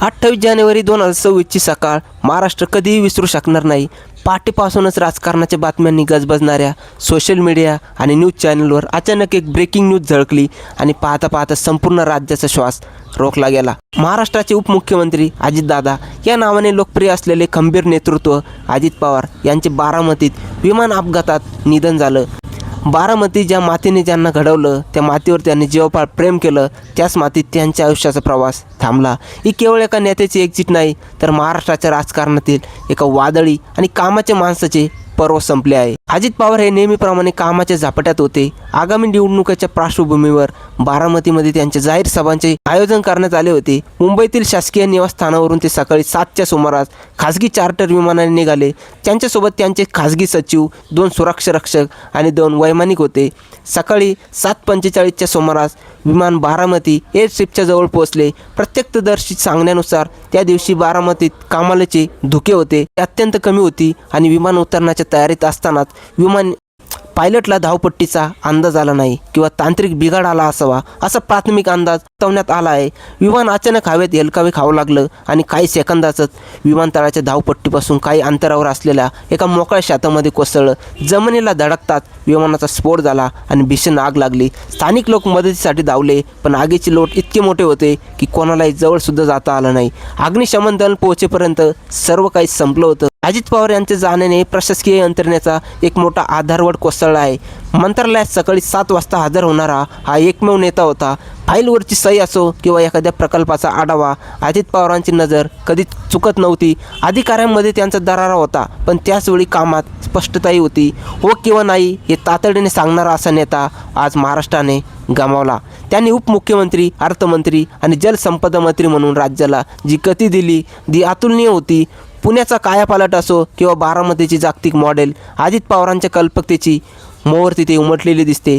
अठ्ठावीस जानेवारी दोन हजार सव्वीसची सकाळ महाराष्ट्र कधीही विसरू शकणार नाही. पहाटेपासूनच राजकारणाच्या बातम्यांनी गजबजणाऱ्या सोशल मीडिया आणि न्यूज चॅनलवर अचानक एक ब्रेकिंग न्यूज झळकली आणि पाहता पाहता संपूर्ण राज्याचा श्वास रोखला गेला. महाराष्ट्राचे उपमुख्यमंत्री अजितदादा या नावाने लोकप्रिय असलेले खंबीर नेतृत्व अजित पवार यांचे बारामतीत विमान अपघातात निधन झालं. बारामती ज्या मातीने ज्यांना घडवलं त्या मातीवर त्यांनी जीवपाळ प्रेम केलं त्याच मातीत त्यांच्या आयुष्याचा प्रवास थांबला. ही केवळ एका नेत्याची एक्झिट नाही तर महाराष्ट्राच्या राजकारणातील एका वादळी आणि कामाच्या माणसाचे पर्व संपले आहे. अजित पवार हे नेहमीप्रमाणे कामाच्या झपाट्यात होते. आगामी निवडणुकीच्या पार्श्वभूमीवर बारामतीमध्ये त्यांच्या जाहीर सभांचे आयोजन करण्यात आले होते. मुंबईतील शासकीय निवासस्थानावरून ते सकाळी सातच्या सुमारास खासगी चार्टर विमानाने निघाले. त्यांच्यासोबत त्यांचे खासगी सचिव दोन सुरक्षा रक्षक आणि दोन वैमानिक होते. सकाळी सात पंचेचाळीसच्या सुमारास विमान बारामती एअरस्ट्रिपच्या जवळ पोहोचले. प्रत्यक्षदर्शी सांगण्यानुसार त्या दिवशी बारामतीत कामालाचे धुके होते. ते अत्यंत कमी होती आणि विमान उतरण्याच्या तयारीत असतानाच विमान पायलटला धावपट्टीचा अंदाज आला नाही किंवा तांत्रिक बिघाड आला असावा असा प्राथमिक अंदाज वर्तवण्यात आला आहे. विमान अचानक हवेत हेलकावे खावं लागलं आणि काही सेकंदातच विमानतळाच्या धावपट्टीपासून काही अंतरावर असलेल्या एका मोकळ्या शेतामध्ये कोसळलं. जमिनीला धडकताच विमानाचा स्फोट झाला आणि भीषण आग लागली. स्थानिक लोक मदतीसाठी धावले पण आगीचे लोट इतके मोठे होते की कोणालाही जवळसुद्धा जाता आलं नाही. अग्निशमन दल पोहोचेपर्यंत सर्व काही संपलं होतं. अजित पवार यांच्या जाण्याने प्रशासकीय यंत्रणेचा एक मोठा आधारवड कोसळला आहे. मंत्रालयात सकाळी सात वाजता हजर होणारा हा एकमेव नेता होता. फाईलवरची सही असो किंवा एखाद्या प्रकल्पाचा आढावा अजित पवारांची नजर कधीच चुकत नव्हती. अधिकाऱ्यांमध्ये त्यांचा दरारा होता पण त्याचवेळी कामात स्पष्टताही होती. हो किंवा नाही हे तातडीने सांगणारा असा नेता आज महाराष्ट्राने गमावला. त्यांनी उपमुख्यमंत्री अर्थमंत्री आणि जलसंपदा मंत्री म्हणून राज्याला जी गती दिली ती अतुलनीय होती. पुण्याचा कायापालट असो किंवा बारामतीची जागतिक मॉडेल अजित पवारांच्या कल्पकतेची मोहर तिथे उमटलेली दिसते.